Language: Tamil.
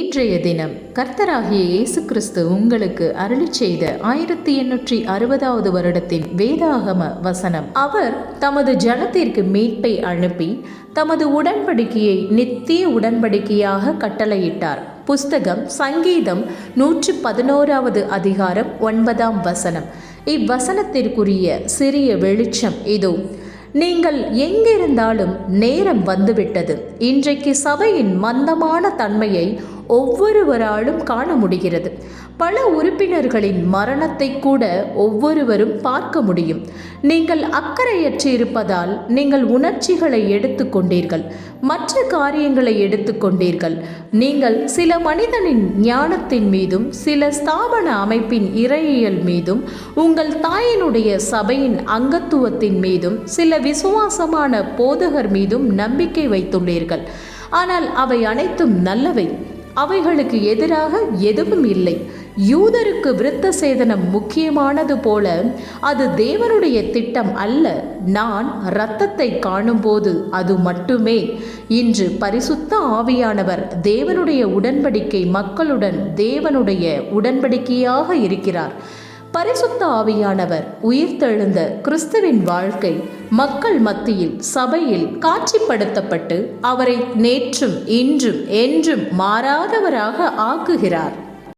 இன்றைய தினம் கர்த்தராகிய இயேசு கிறிஸ்து உங்களுக்கு அருளி செய்த ஆயிரத்தி எண்ணூற்றி அறுபதாவது வருடத்தின் வேதாகம வசனம். அவர் தமது ஜனத்திற்கு மீட்பை அனுப்பி தமது உடன்படிக்கையை நித்திய உடன்படிக்கையாக கட்டளையிட்டார். புஸ்தகம் சங்கீதம் நூற்று பதினோராவது அதிகாரம் ஒன்பதாம் வசனம். இவ்வசனத்திற்குரிய சிறிய வெளிச்சம் இதோ நீங்கள் எங்கிருந்தாலும் நேரம் வந்துவிட்டது. இன்றைக்கு சபையின் மந்தமான தன்மையை ஒவ்வொருவராலும் காண முடிகிறது. பல உறுப்பினர்களின் மரணத்தை கூட ஒவ்வொருவரும் பார்க்க முடியும். நீங்கள் அக்கறையற்று இருப்பதால் நீங்கள் உணர்ச்சிகளை எடுத்துக்கொண்டீர்கள் மற்ற காரியங்களை எடுத்துக்கொண்டீர்கள் நீங்கள் சில மனிதனின் ஞானத்தின் மீதும் சில ஸ்தாபன அமைப்பின் இறையியல் மீதும் உங்கள் தாயினுடைய சபையின் அங்கத்துவத்தின் மீதும் சில விசுவாசமான போதகர் மீதும் நம்பிக்கை வைத்துள்ளீர்கள். ஆனால் அவை அனைத்தும் நல்லவை. அவைகளுக்கு எதிராக எதுவும் இல்லை. யூதருக்கு விருத்த சேதனம் முக்கியமானது போல அது தேவனுடைய திட்டம் அல்ல. நான் இரத்தத்தை காணும்போது அது மட்டுமே. இன்று பரிசுத்த ஆவியானவர் தேவனுடைய உடன்படிக்கை மக்களுடன் தேவனுடைய உடன்படிக்கையாக இருக்கிறார். பரிசுத்த ஆவியானவர் உயிர்த்தெழுந்த கிறிஸ்துவின் வாழ்க்கை மக்கள் மத்தியில் சபையில் காட்சிப்படுத்தப்பட்டு அவரை நேற்றும் இன்றும் என்றும் மாறாதவராக ஆக்குகிறார்.